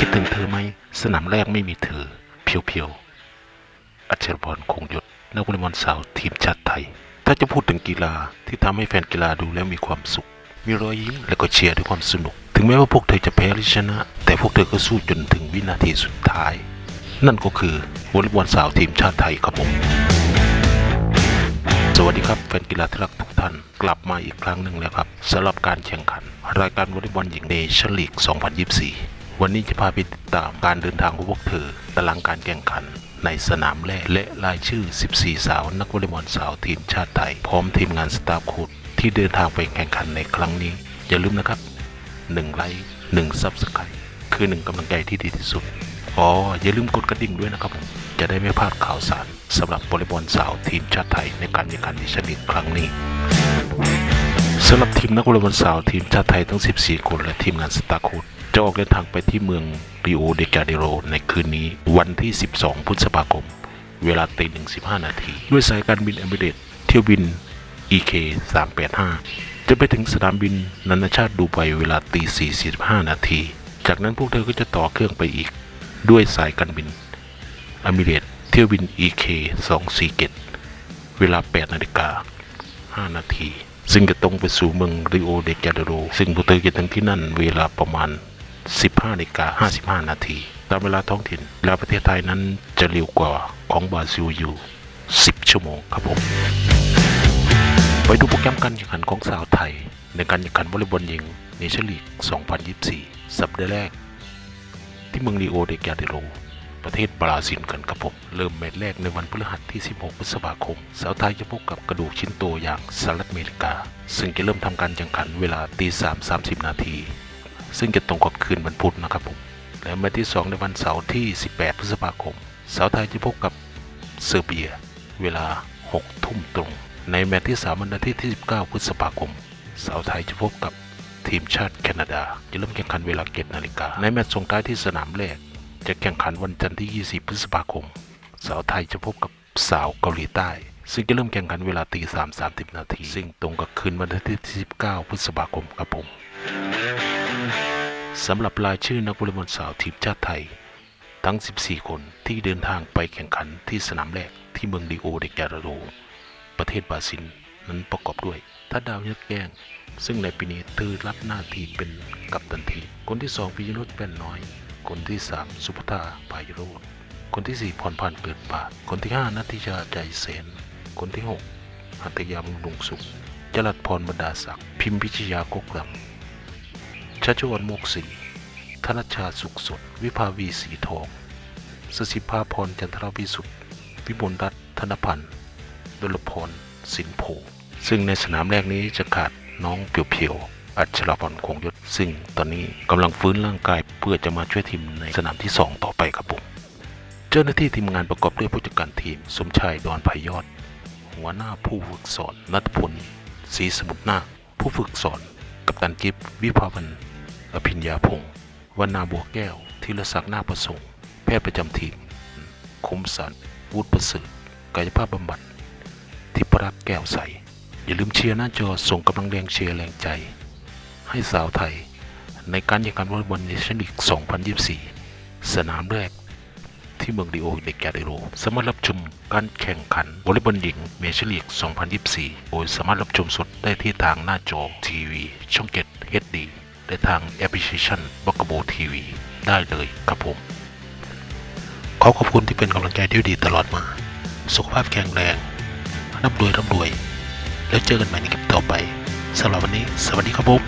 คิดถึงเธอไหมสนามแรกไม่มีเธอเพียวๆอัจฉริพรคงหยดนักวอลเลย์บอลสาวทีมชาติไทย ถ้าจะพูดถึงกีฬาที่ทำให้แฟนกีฬาดูแล้วมีความสุข มีรอยยิ้มและก็เชียร์ด้วยความสนุก ถึงแม้ว่าพวกเธอจะแพ้หรือชนะ แต่พวกเธอก็สู้จนถึงวินาทีสุดท้าย นั่นก็คือวอลเลย์บอลสาวทีมชาติไทยครับผมสวัสดีครับแฟนกีฬาที่รักทุกท่านกลับมาอีกครั้งหนึ่งแล้วครับสำหรับการแข่งขัน รายการวอลเลย์บอลหญิงเนชั่นลีก 2024 วันนี้จะพาไปติดตามการเดินทางของพวกเธอตารางการแข่งขัน ในสนามแรกและรายชื่อ 14 สาวนักวอลเลย์บอลสาวทีมชาติไทย พร้อมทีมงานสตาฟโค้ชที่เดินทางไปแข่งขันในครั้งนี้ อย่าลืมนะครับ 1 ไลค์1ซับสไครต์คือ1กำลังใจที่ดีที่สุด อ๋อ อย่าลืมกดกระดิ่งด้วยนะครับผม จะได้ไม่พลาดข่าวสารสำหรับบอลเลย์บอลสาวทีมชาติไทยในการแข่งขันดิชันลีกครั้งนี้สำหรับทีมนักวอลเลย์บอลสาวทีมชาติไทยทั้ง 14 คนและทีมงานสตาร์โค้ด จะออกเดินทางไปที่เมืองริโอเดจาเนโรในคืนนี้วันที่ 12 พฤษภาคม เวลาตีหนึ่งสิบห้านาที ด้วยสายการบินเอมิเรตเที่ยวบิน EK 385 จะไปถึงสนามบินนานาชาติดูไบเวลาตี4.45นาที จากนั้นพวกเธอก็จะต่อเครื่องไปอีก ด้วยสายการบินอมิเรตเที่ยวบิน EK 247 เวลา 8 นาฬิกา 5 นาที ซึ่งจะตรงไปสู่เมืองริโอเดจาเนโรซึ่งพวกเธอจะถึงที่นั่นเวลาประมาณ 15นาฬิกา55 นาที ตามเวลาท้องถิ่นเวลาประเทศไทยนั้นจะเร็วกว่าของบราซิลอยู่ 10 ชั่วโมงครับผม ไปดูโปรแกรมการแข่งขันของสาวไทย ในการแข่งขันวอลเลย์บอลหญิงเนชั่นลีก 2024 สัปดาห์แรก ที่เมืองริโอเดจาเนโรประเทศบราซิลกันครับผม เริ่มแมตช์แรกในวันพฤหัสที่ 16 พฤษภาคม สาวไทยจะพบกับกระดูกชิ้นโตอย่างสหรัฐอเมริกา ซึ่งจะเริ่มทำการแข่งขันเวลาตี3 30 นาที ซึ่งจะตรงกับคืนวันพุธนะครับผมและแมตช์ที่ 2 ในวันเสาร์ที่ 18 พฤษภาคม สาวไทยจะพบกับเซอร์เบีย เวลา 6 ทุ่มตรง ในแมตช์ที่ 3 วันอาทิตย์ที่ 19 พฤษภาคม สาวไทยจะพบกับทีมชาติแคนาดา จะเริ่มแข่งขันเวลาเกตนาฬิกา ในแมตช์ส่งท้ายที่สนามแรก จะแข่งขันวันจันทร์ที่ 20 พฤษภาคม สาวไทยจะพบกับสาวเกาหลีใต้ ซึ่งจะเริ่มแข่งขันเวลาตี3 30นาที ซึ่งตรงกับคืนวันอาทิตย์ที่ 19 พฤษภาคมครับผม สำหรับรายชื่อนักวอลเลย์บอลสาวทีมชาติไทย ทั้ง 14 คนที่เดินทางไปแข่งขันที่สนามแรกที่เมืองริโอเดจาโร ประเทศบราซิลนั้นประกอบด้วยทัดดาวยักแย้ง ซึ่งในปีนี้เธอรับหน้าที่เป็นกัปตันทีม คนที่ 2 พิยรุตแป้นน้อย คนที่ 3 สุภตาปายโรดคนที่ 4พรพันธ์เกิดปาดคนที่ 5นัทธิชาใจเสน คนที่ 6หัตยามุงลุงสุขจรัดพรบรรดาศักดิ์พิมพิชยากกลำ ชัชวรโมกศรีธนชชาสุขสด วิภาวีสีทองสสิภาพรจันทรวิสุทธิ์วิมลรัตน์ธนพันธ์ดลพรสินโพซึ่งในสนามแรกนี้จะขาดน้องเพียวๆ อัชรพรคงยศ ซึ่งตอนนี้กำลังฟื้นร่างกายเพื่อจะมาช่วยทีมในสนามที่ 2 ต่อไปครับผมเจ้าหน้าที่ทีมงานประกอบด้วยผู้จัดการทีม สมชายดอนพยอด หัวหน้าผู้ฝึกสอนนัทพลศรีสมุทรนาคผู้ฝึกสอน กัปตันกิฟวิภาวัน อภิญญาพงศ์วรรณาบัวแก้วธีรศักดิ์นาประสงค์ แพทย์ประจำทีมคมสันวุฒิประเสริฐกายภาพบำบัดทิพรักษ์แก้วใส อย่าลืมเชียร์หน้าจอส่งกำลังแรงเชียร์แรงใจ ให้สาวไทย ในการแข่งขันวอลเลย์บอลเนชั่นลีก 2024 สนามแรกที่เมืองริโอเดจาเนโร สามารถรับชมการแข่งขันวอลเลย์บอลหญิงเมเจอร์ลีก 2024 โดยสามารถรับชมสดได้ที่ทางหน้าจอทีวี ช่องเกต HD และทางแอปพลิเคชันบักโบทีวีได้เลยครับผม ขอขอบคุณที่เป็นกำลังใจที่ดีตลอดมา สุขภาพแข็งแรงร่ำรวยร่ำรวย แล้วเจอกันใหม่ในคลิปต่อไปสำหรับวันนี้ สวัสดีครับผม